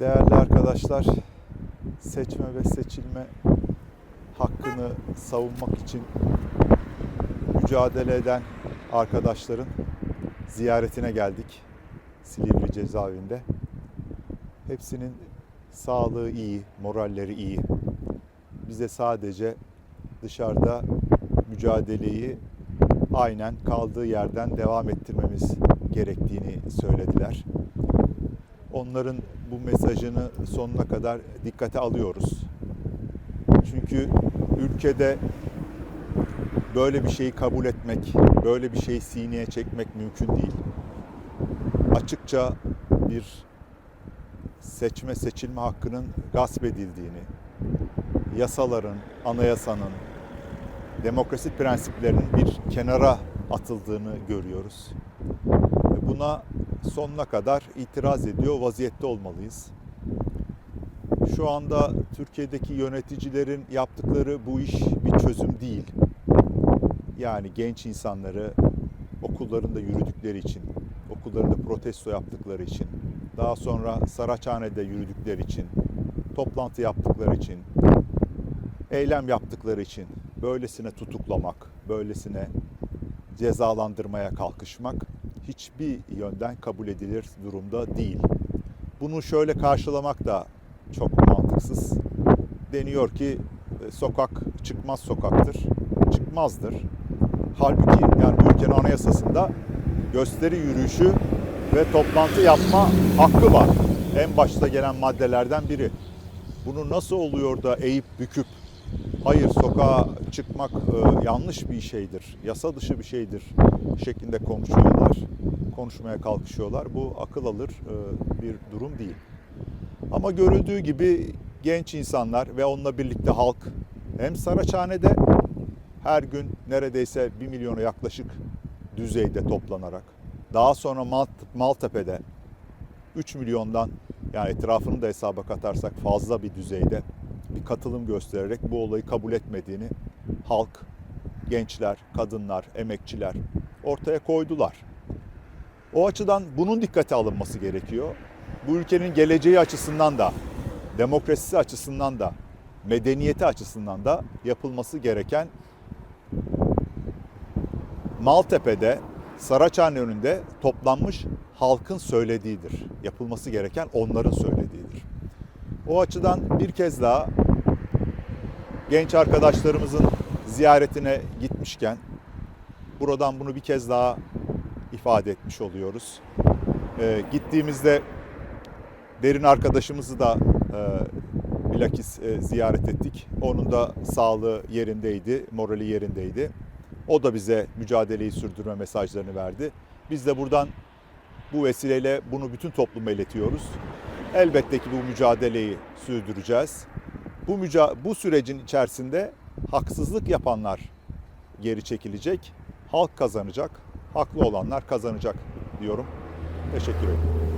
Değerli arkadaşlar, seçme ve seçilme hakkını savunmak için mücadele eden arkadaşların ziyaretine geldik Silivri cezaevinde. Hepsinin sağlığı iyi, moralleri iyi. Bize sadece dışarıda mücadeleyi aynen kaldığı yerden devam ettirmemiz gerektiğini söylediler. Onların bu mesajını sonuna kadar dikkate alıyoruz. Çünkü ülkede böyle bir şeyi kabul etmek, böyle bir şeyi sineye çekmek mümkün değil. Açıkça bir seçme seçilme hakkının gasp edildiğini, yasaların, anayasanın, demokrasi prensiplerinin bir kenara atıldığını görüyoruz. Buna sonuna kadar itiraz ediyor vaziyette olmalıyız. Şu anda Türkiye'deki yöneticilerin yaptıkları bu iş bir çözüm değil. Yani genç insanları okullarında yürüdükleri için, okullarında protesto yaptıkları için, daha sonra Saraçhane'de yürüdükleri için, toplantı yaptıkları için, eylem yaptıkları için böylesine tutuklamak, böylesine cezalandırmaya kalkışmak hiçbir yönden kabul edilir durumda değil. Bunu şöyle karşılamak da çok mantıksız. Deniyor ki e, sokak çıkmaz sokaktır. Çıkmazdır. Halbuki yani ülkenin anayasasında gösteri yürüyüşü ve toplantı yapma hakkı var. En başta gelen maddelerden biri. Bunu nasıl oluyor da eğip büküp hayır sokağa çıkmak e, yanlış bir şeydir, yasa dışı bir şeydir şeklinde konuşuyorlar, konuşmaya kalkışıyorlar. Bu akıl alır e, bir durum değil. Ama görüldüğü gibi genç insanlar ve onunla birlikte halk hem Saraçhane'de her gün neredeyse 1 milyona yaklaşık düzeyde toplanarak daha sonra Malt Maltepe'de 3 milyondan yani etrafını da hesaba katarsak fazla bir düzeyde bir katılım göstererek bu olayı kabul etmediğini halk, gençler, kadınlar, emekçiler ortaya koydular. O açıdan bunun dikkate alınması gerekiyor. Bu ülkenin geleceği açısından da, demokrasisi açısından da, medeniyeti açısından da yapılması gereken Maltepe'de, Saraçhane önünde toplanmış halkın söylediğidir. Yapılması gereken onların söylediğidir. O açıdan bir kez daha genç arkadaşlarımızın ziyaretine gitmişken buradan bunu bir kez daha ifade etmiş oluyoruz. Ee, gittiğimizde derin arkadaşımızı da e, bilakis e, ziyaret ettik. Onun da sağlığı yerindeydi, morali yerindeydi. O da bize mücadeleyi sürdürme mesajlarını verdi. Biz de buradan bu vesileyle bunu bütün topluma iletiyoruz. Elbette ki bu mücadeleyi sürdüreceğiz. Bu müca bu sürecin içerisinde haksızlık yapanlar geri çekilecek, halk kazanacak, haklı olanlar kazanacak diyorum. Teşekkür ederim.